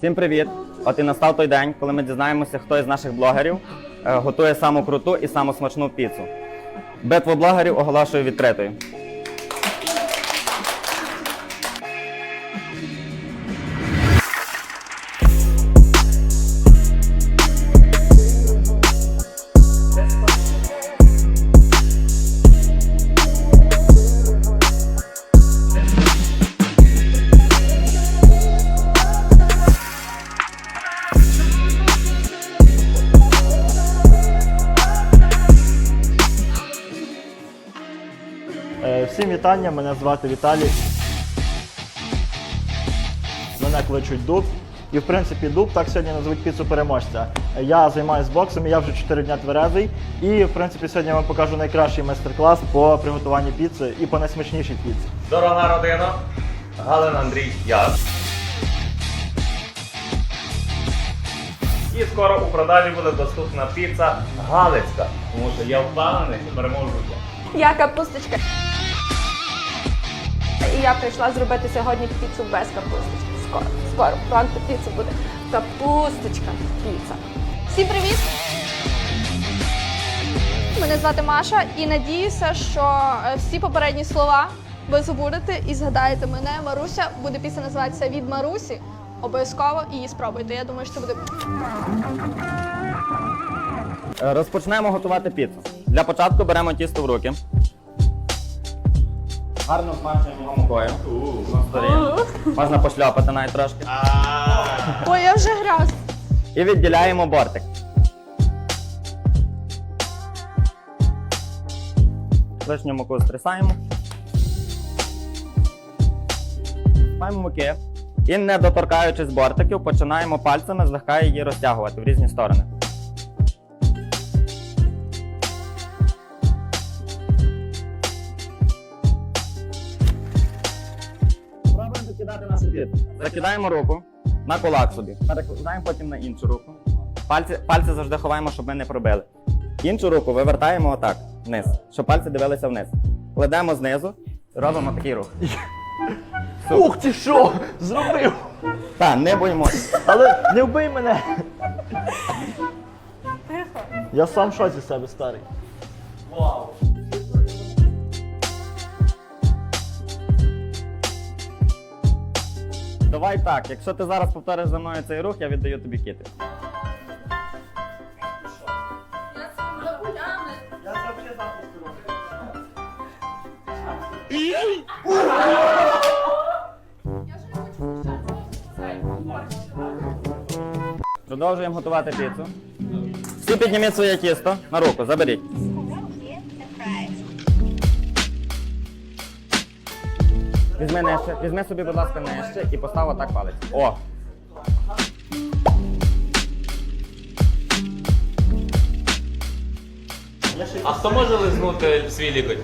Всім привіт! От і настав той день, коли ми дізнаємося, хто із наших блогерів е, готує саму круту і саму смачну піцу. Битву блогерів оголошую відкритою. Вітання, мене звати Віталій. Мене кличуть Дуб. І в принципі Дуб так сьогодні назвуть піцу переможця. Я займаюся боксом, я вже 4 дня тверезий. І в принципі сьогодні я вам покажу найкращий майстер-клас по приготуванню піци і по найсмачнішій піці. Дорога родина, Галин Андрій я. І скоро у продажі буде доступна піца Галицька, тому що я впевнений, що переможу я. Я капусточка. Я прийшла зробити сьогодні піцу без капусточки. Скоро, скоро. Пронто піца буде. Капусточка піца. Всім привіт! Мене звати Маша і надіюся, що е, всі попередні слова ви забудете і згадаєте мене. Маруся буде піца називатися від Марусі. Обов'язково її спробуйте. Я думаю, що це буде Е, Розпочнемо готувати піцу. Для початку беремо тісто в руки. Гарно змащуємо його мукою. Можна пошльопати навіть трошки. Ой, я вже грязь. І відділяємо бортик. Лишню муку стрясаємо. Маємо муки. І не доторкаючись бортиків, починаємо пальцями злегка її розтягувати в різні сторони. Закидати. Закидаємо руку на кулак собі. Перекладаємо потім на іншу руку. Пальці, пальці завжди ховаємо, щоб ми не пробили. Іншу руку вивертаємо отак, вниз, щоб пальці дивилися вниз. Кладемо знизу, робимо такий рух. Ух ти що! Зробив! Та, не боїмося. Але не вбий мене! Я сам в шоці з себе старий. Давай так, якщо ти зараз повториш за мною цей рух, я віддаю тобі кити. Продовжуємо готувати піцу. Всі підніміть своє тісто на руку, заберіть. Візьми нижче, візьми собі, будь ласка, нижче і постав отак палець. О! А хто може лизнути свій лікоть?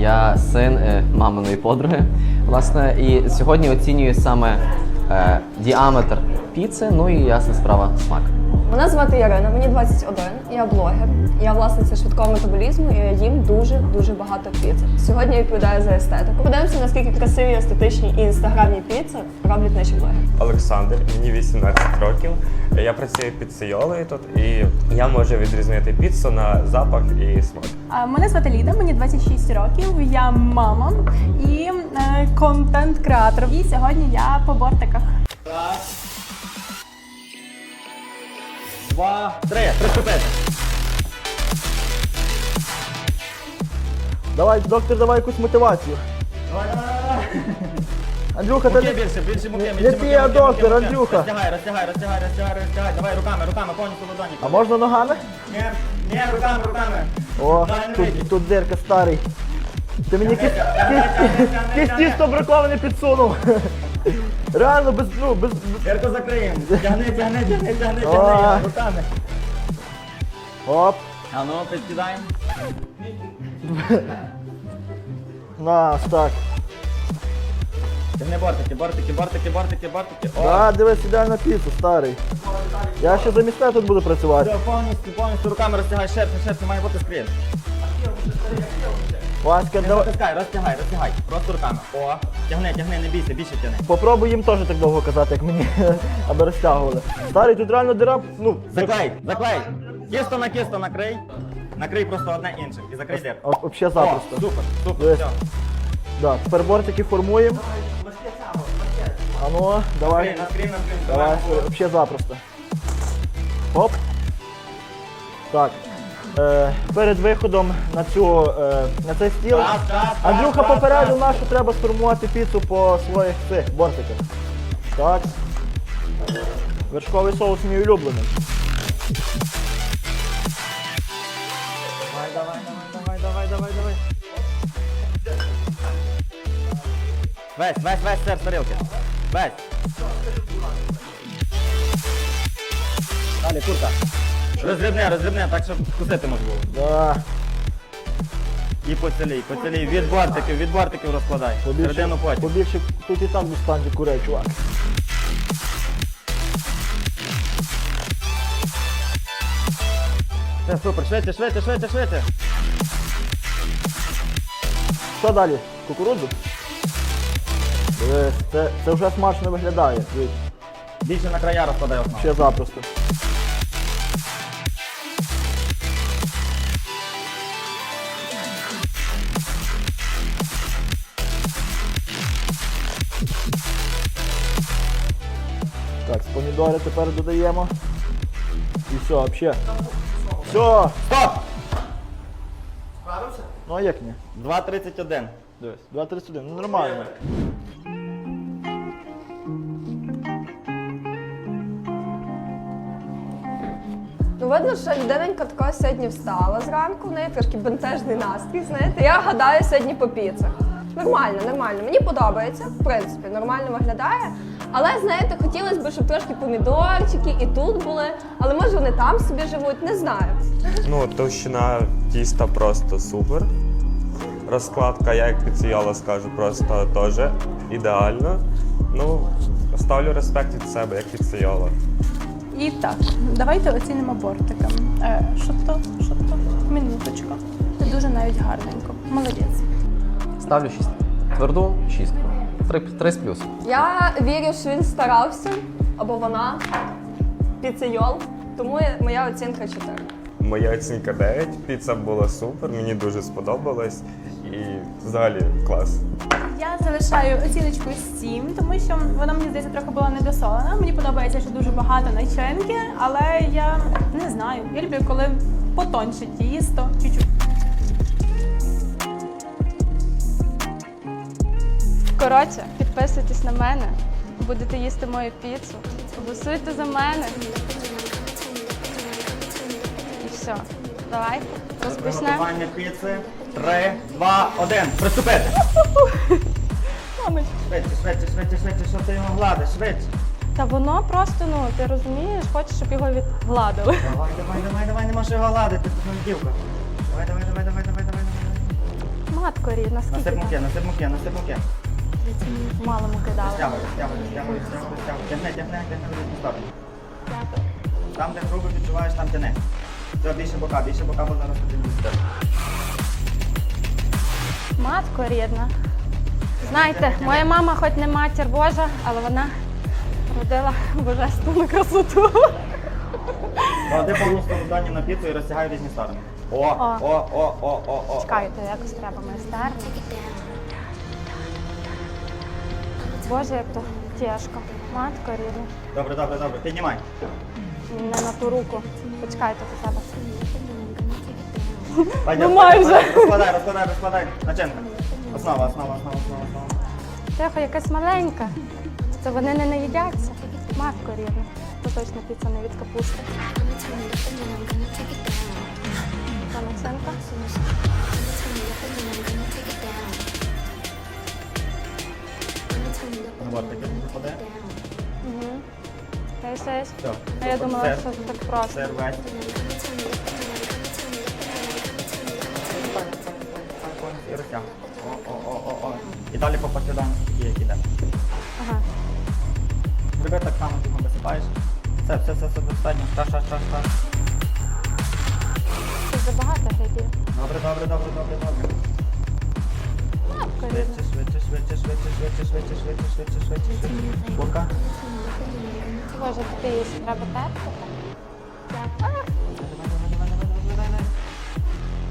Я син е, маминої подруги. Власне, і сьогодні оцінюю саме е, діаметр піци, ну і ясна справа смак. Мене звати Ярина, мені 21, я блогер. Я власниця швидкого метаболізму і я їм дуже дуже багато піци. Сьогодні я відповідаю за естетику. Подивимося, наскільки красиві, естетичні і інстаграмні піци роблять наші блогери. Олександр, мені 18 років. Я працюю піцейолою тут, і я можу відрізнити піцу на запах і смак. А, Мене звати Ліда, мені 26 років. Я мама і е, контент-креатор. І сьогодні я по бортиках. Два, три, приступити. Давай, доктор, давай якусь мотивацію. Андрюха, ти Муки не... більше, більше муки, Не більше ти, а муки, доктор, муки, муки. Андрюха. Розтягай, розтягай, розтягай, розтягай, розтягай. Давай руками, руками, повністю ладоні. А можна ногами? Ні, ні, руками, руками. О, не тут, бий. тут дирка старий. Ти мені якесь якесь тісто браковане підсунув. Реально без, ну, без, без... Дірку закриємо. Тягни, тягни, тягни, тягни, О. тягни, руками. Оп, А ну, підкидаємо. на, так. Тягни бортики, бортики, бортики, бортики, бортики. О, Да, дивись, ідеальна піца, старий. Я ще замість тебе тут буду працювати. все, повністю, повністю руками розтягай, шерпи, шерпи, має бути скрін. Васька, Не давай. затискай, розтягай, розтягай. Просто руками. О, тягни, тягни, не бійся, більше тягни. Попробуй їм теж так довго казати, як мені, аби розтягували. Старий, тут реально дира, ну, Заклей, заклей. Кісто на кісто накрий. Накрий просто одне інше і закрий дир. а, вообще О, запросто. супер, супер, все. Да, тепер бортики формуємо. А ну, давай. На скрін, на скрін, Давай, давай. вообще запросто. Хоп. Так. Е, перед виходом на цю е, на цей стіл. Андрюха попередив нас, що треба сформувати піцу по своїх цих бортиках. Так. Вершковий соус мій улюблений. Давай, давай, давай, давай, давай, давай, давай. Весь, весь, весь сир з тарілки. Весь. Далі, курка. Розрібне, розрібне, так, щоб вкусити можна було. Да. І поцілій, поцілій. Від бортиків, від бортиків розкладай. Середину потім. побільше тут і так достані курей, чувак. Все, супер, швидше, швидше, швидше, швидше. Що далі? Кукурудзу? Дивись, це, це вже смачно виглядає. Дивись, Більше на края розкладай основу. ще запросто. Так, з помідори тепер додаємо. І все, взагалі. Все! Стоп! Ну а як ні? 2.31. Дивись, 2.31, ну нормально. Ну, видно, що людиненька така сьогодні встала зранку, в неї трошки бентежний настрій, знаєте. Я гадаю сьогодні по піцах. Нормально, нормально. Мені подобається, в принципі, нормально виглядає. Але, знаєте, хотілося б, щоб трошки помідорчики і тут були, але може вони там собі живуть, не знаю. Ну, товщина тіста просто супер. Розкладка, я як піціяла скажу, просто теж ідеально. Ну, ставлю респект від себе, як піціяла. І так, давайте оцінимо бортиком. Е, що то, що то? Минуточку. Це дуже навіть гарненько. Молодець. Ставлю 6. Тверду 6. 3, 3 з плюсом. Я вірю, що він старався, або вона, піцейол, тому моя оцінка 4. Моя оцінка 9, піца була супер, мені дуже сподобалось і взагалі клас. Я залишаю оціночку 7, тому що вона мені здається трохи була недосолена. Мені подобається, що дуже багато начинки, але я не знаю. Я люблю, коли потонше тісто, чуть-чуть. Коротше, підписуйтесь на мене, будете їсти мою піцу, голосуйте за мене. І все. Давайте, розпочнемо. Приготування піци. 3, 2, 1. Приступити. Мамочка. Швидше, швидше, швидше, швидше, що ти його гладиш, швидше. Та воно просто, ну, ти розумієш, хочеш, щоб його відгладили. Давай, давай, давай, давай, нема що його гладити, тут не дівка. Давай, давай, давай, давай, давай, давай, давай. Матко рідна, скільки Насип там? муки, насип муки, насип муки. Мало муки дали. Стягуй, стягуй, стягуй, стягуй, стягуй. Тягни, тягни, тягни в різні сторони. Там, де грубо відчуваєш, там тяни. Все, більше бока, більше бока, бо зараз один буде. Матко рідна. Знаєте, моя мама хоч не матір Божа, але вона родила божественну красоту. Клади повністю рукані на піцу і розтягай в різні сторони. О, О. о, о, о, о. Чекайте, якось треба майстерно. Боже, як то тяжко. Матко рідна. Добре, добре, добре, піднімай. Не на ту руку. Почекайте хоча б. Пойдем, Ну, майже. пойдем, Розкладай, розкладай, розкладай. Начинка. Основа, основа, основа, основа, основа. Тихо, якась маленька. Це вони не наїдяться. Матко рідна. Це точно піца не від капусти. Та начинка. На вартики попаде. Угу. ХСС? Так. А я думала, що це так просто. Це. І розтягнути. О-о-о-о-о. І далі по пакетам є, як іде. Ага. Тебе так само типу, ти досипаєш. Все, все, все, все, достатньо. Шаш, шаш, шаш, шаш. Це забагато глядів. Добре, добре, добре, добре, добре. Швидше, швидше, швидше, швидше, швидше, швидше, швидше, швидше, швидше, швидше. Курка. Боже, тобі треба терти.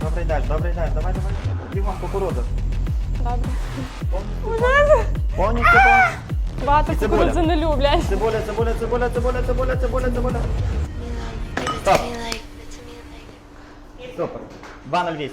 Добре йдеш, добре йдеш, давай, давай. Бігом кукурудзу. Добре. Повністю повністю. Багато кукурудзи не люблять. Цибуля, цибуля, цибуля, цибуля, цибуля, цибуля, цибуля. Стоп. Супер. 2.08.